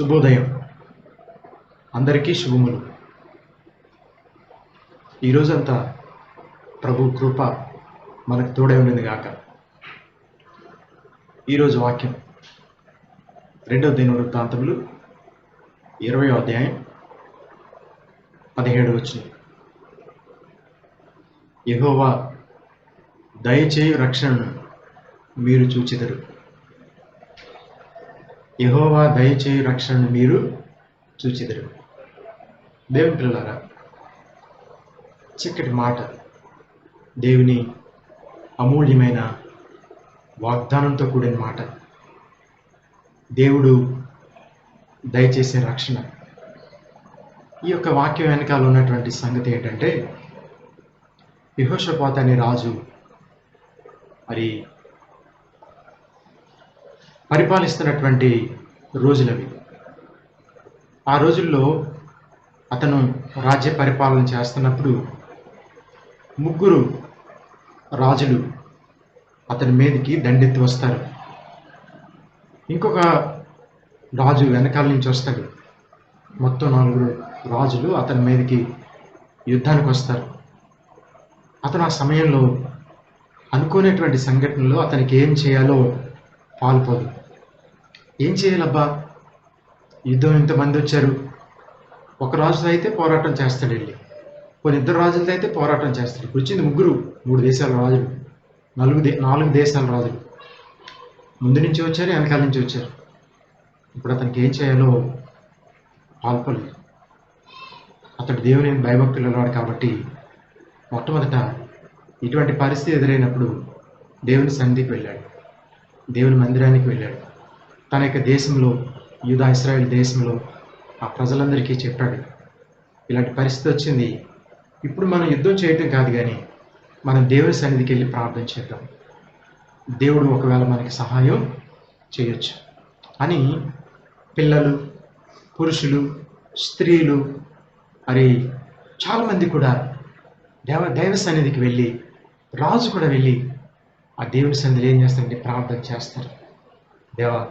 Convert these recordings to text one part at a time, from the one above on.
శుభోదయం. అందరికీ శుభములు. ఈరోజంతా ప్రభు కృప మనకు తోడై ఉండింది గాక. ఈరోజు వాక్యం రెండవ దిన వృత్తాంతములు ఇరవై అధ్యాయం పదిహేడు వచ్చిన యహోవా దయచేయు రక్షణను మీరు చూచిదరు. యహోవా దయచేయు రక్షణను మీరు చూచిదరు. దేవుని పిల్లలారా చిక్కటి మాట దేవుని అమూల్యమైన వాగ్దానంతో కూడిన మాట దేవుడు దయచేసే రక్షణ. ఈ యొక్క వాక్యం వెనకాల ఉన్నటువంటి సంగతి ఏంటంటే యహోషపాత్ అనే రాజు మరి పరిపాలిస్తున్నటువంటి రోజులవి. ఆ రోజుల్లో అతను రాజ్య పరిపాలన చేస్తున్నప్పుడు ముగ్గురు రాజులు అతని మీదకి దండెత్తి వస్తారు. ఇంకొక రాజు వెనకాల నుంచి వస్తాడు. మొత్తం నాలుగు రాజులు అతని మీదకి యుద్ధానికి వస్తారు. అతను ఆ సమయంలో అనుకోనేటువంటి సంఘటనలో అతనికి ఏం చేయాలో పాల్పోదు. ఏం చేయాలబ్బా? యుద్ధం ఇంతమంది వచ్చారు. ఒక రాజుతో అయితే పోరాటం చేస్తాడు వెళ్ళి. కొన్ని ఇద్దరు రాజులతో అయితే పోరాటం చేస్తాడు. ఇప్పుడు వచ్చింది ముగ్గురు మూడు దేశాల రాజులు. నలుగు దే నాలుగు దేశాల రాజులు. ముందు నుంచి వచ్చారు వెనకాల నుంచి వచ్చారు. ఇప్పుడు అతనికి ఏం చేయాలో పాల్పలేదు అతడు దేవుని భయభక్తులు వాడు కాబట్టి మొట్టమొదట ఇటువంటి పరిస్థితి ఎదురైనప్పుడు దేవుని సన్నిధికి వెళ్ళాడు. దేవుని మందిరానికి వెళ్ళాడు. తన యొక్క దేశంలో యూదా ఇస్రాయల్ దేశంలో ఆ ప్రజలందరికీ చెప్పాడు. ఇలాంటి పరిస్థితి వచ్చింది. ఇప్పుడు మనం యుద్ధం చేయటం కాదు కానీ మనం దేవుని సన్నిధికి వెళ్ళి ప్రార్థన చేద్దాం. దేవుడు ఒకవేళ మనకి సహాయం చేయొచ్చు. అని పిల్లలు పురుషులు స్త్రీలు మరి చాలామంది కూడా దేవ దైవ సన్నిధికి వెళ్ళి రాజు కూడా వెళ్ళి ఆ దేవుని సన్నిధిలో ఏం చేస్తారంటే ప్రార్థన చేస్తారు. దేవా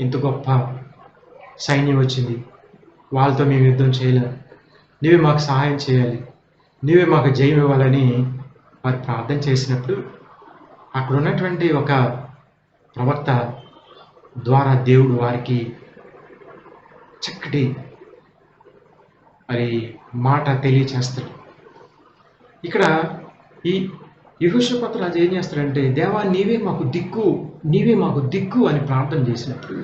ఇంత గొప్ప సైన్యం వచ్చింది. వాళ్ళతో మేము యుద్ధం చేయలేం. నీవే మాకు సహాయం చేయాలి. నీవే మాకు జయం ఇవ్వాలని వారు ప్రార్థన చేసినప్పుడు అక్కడ ఉన్నటువంటి ఒక ప్రవక్త ద్వారా దేవుడు వారికి చక్కటి మరి మాట తెలియచేస్తాడు. ఇక్కడ ఈ యహోషపత్ర రాజు ఏం చేస్తాడంటే దేవా నీవే మాకు దిక్కు నీవే మాకు దిక్కు అని ప్రార్థన చేసినప్పుడు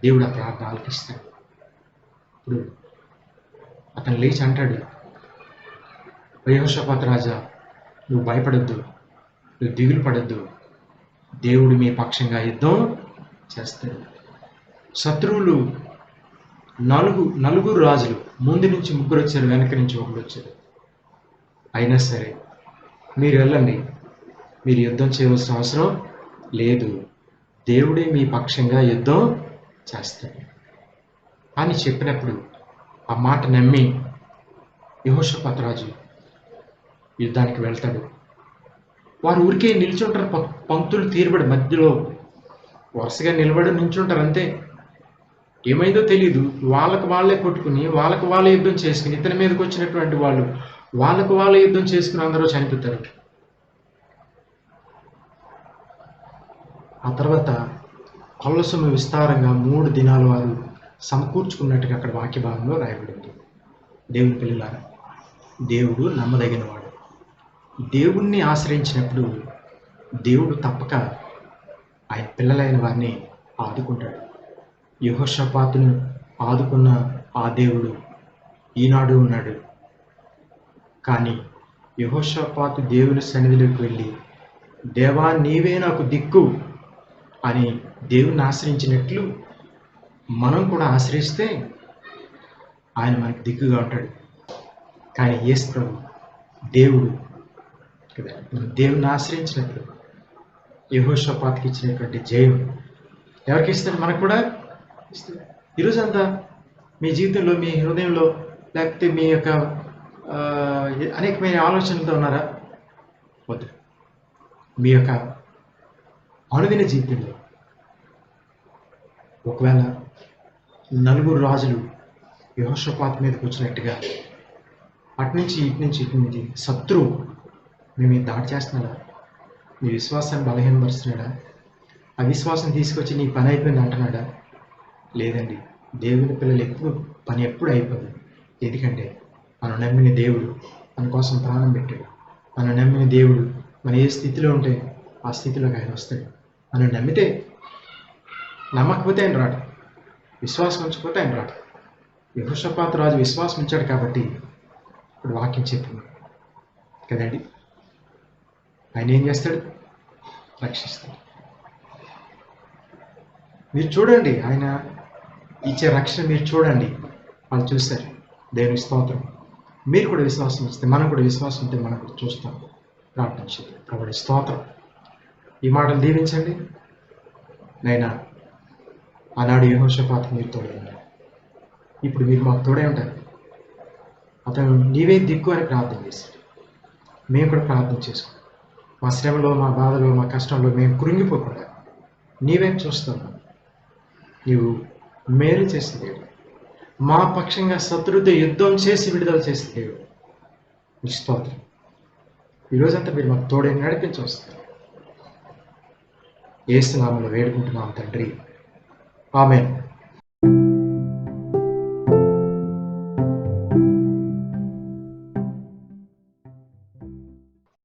దేవుడు ఆ ప్రార్థన ఆలకిస్తాడు. ఇప్పుడు అతను లేచి అంటాడు యహోషపత్ రాజా నువ్వు భయపడద్దు నువ్వు దిగులు పడద్దు దేవుడు మీ పక్షంగా యుద్ధం చేస్తాడు. శత్రువులు నలుగు నలుగురు రాజులు ముందు నుంచి ముగ్గురు వచ్చారు వెనక నుంచి ఒకడు వచ్చారు అయినా సరే మీరు వెళ్ళండి. మీరు యుద్ధం చేయవలసిన అవసరం లేదు. దేవుడే మీ పక్షంగా యుద్ధం చేస్తాడు. అని చెప్పినప్పుడు ఆ మాట నమ్మి యహోషపత్రాజు యుద్ధానికి వెళ్తాడు. వారు ఊరికే నిల్చుంటారు. పంక్తులు తీరబడి మధ్యలో వరుసగా నిలబడి నిల్చుంటారు అంతే. ఏమైందో తెలియదు వాళ్ళకు వాళ్ళే కొట్టుకుని వాళ్ళకు వాళ్ళే యుద్ధం చేసుకుని ఇతని మీదకి వచ్చినటువంటి వాళ్ళు వాళ్ళకు వాళ్ళ యుద్ధం చేసుకుని అందరూ చనిపోతారు. ఆ తర్వాత కొల్లసొమ్ము విస్తారంగా మూడు దినాలు వారు సమకూర్చుకున్నట్టుగా అక్కడ వాక్య భాగంలో రాయబడింది. దేవుని పిల్లలారా దేవుడు నమ్మదగినవాడు. దేవుణ్ణి ఆశ్రయించినప్పుడు దేవుడు తప్పక ఆయన పిల్లలైన వారిని ఆదుకుంటాడు. యహోషపాతును ఆదుకున్న ఆ దేవుడు ఈనాడు ఉన్నాడు. కానీ యహోషపాతు దేవుని సన్నిధిలోకి వెళ్ళి దేవా నీవే నాకు దిక్కు అని దేవుని ఆశ్రయించినట్లు మనం కూడా ఆశ్రయిస్తే ఆయన మనకి దిక్కుగా ఉంటాడు. కానీ యేసు ప్రభు దేవుడు కదా దేవుని ఆశ్రయించినట్లు యహోషపాత్కి ఇచ్చినటువంటి జయం ఎవరికి ఇస్తాడు మనకు కూడా ఇస్తాడు ఈరోజు అంతా మీ జీవితంలో మీ హృదయంలో లేకపోతే మీ యొక్క అనేకమైన ఆలోచనలతో ఉన్నారా? వద్దు. మీ యొక్క అనుదిన జీవితంలో ఒకవేళ నలుగురు రాజులు యహోషపాత్ మీదకి వచ్చినట్టుగా అట్నుంచి ఇటు నుంచి ఇటు నుంచి శత్రువు మీ మీద దాడి చేస్తున్నాడా? మీ విశ్వాసాన్ని బలహీనపరుస్తున్నాడా? అవిశ్వాసం తీసుకొచ్చి నీ పని అయిపోయింది అంటున్నాడా? లేదండి. దేవుని పిల్లలు ఎప్పుడు పని ఎప్పుడు అయిపోదు. ఎందుకంటే మనం నమ్మిన దేవుడు మన కోసం ప్రాణం పెట్టాడు. మనం నమ్మిన దేవుడు మన ఏ స్థితిలో ఉంటే ఆ స్థితిలోకి ఆయన వస్తాడు. మనం నమ్మితే నమ్మకపోతే ఆయన రాడు. విశ్వాసం ఉంచకపోతే ఆయన రాడు. యహోషపాత రాజు విశ్వాసం ఉంచాడు కాబట్టి ఇప్పుడు వాక్యం చెప్పింది కదండి? ఆయన ఏం చేస్తాడు? రక్షిస్తాడు. మీరు చూడండి ఆయన ఇచ్చే రక్షణ మీరు చూడండి. వాళ్ళు చూస్తారు. దేవుని స్తోత్రం. మీరు కూడా విశ్వాసం ఇస్తే మనం కూడా విశ్వాసం ఉంటే మనం కూడా చూస్తాం. ప్రార్థన చేద్దాం ప్రభుడి స్తోత్రం. ఈ మాటలు దీవించండి. నైనా ఆనాడు యహోషపాత మీరు తోడే ఉన్నారు ఇప్పుడు మీరు మాకు తోడే ఉంటారు అతను నీవే దిక్కు అని ప్రార్థన చేశాడు. మేము కూడా ప్రార్థన చేసుకున్నాం మా శ్రమలో మా బాధలో మా కష్టంలో మేము కృంగిపోకుండా నీవేం చూస్తున్నావు నీవు మేలు చేసే దేవుడు. మా పక్షంగా శత్రుతో యుద్ధం చేసి విడుదల చేసే దేవుడు. నీ స్తోత్రం. ఈరోజంతా మీరు మాకు తోడే నడిపించి వస్తారు ఏసునామలో వేడుకుంటున్నాం తండ్రి. ఆమెన్.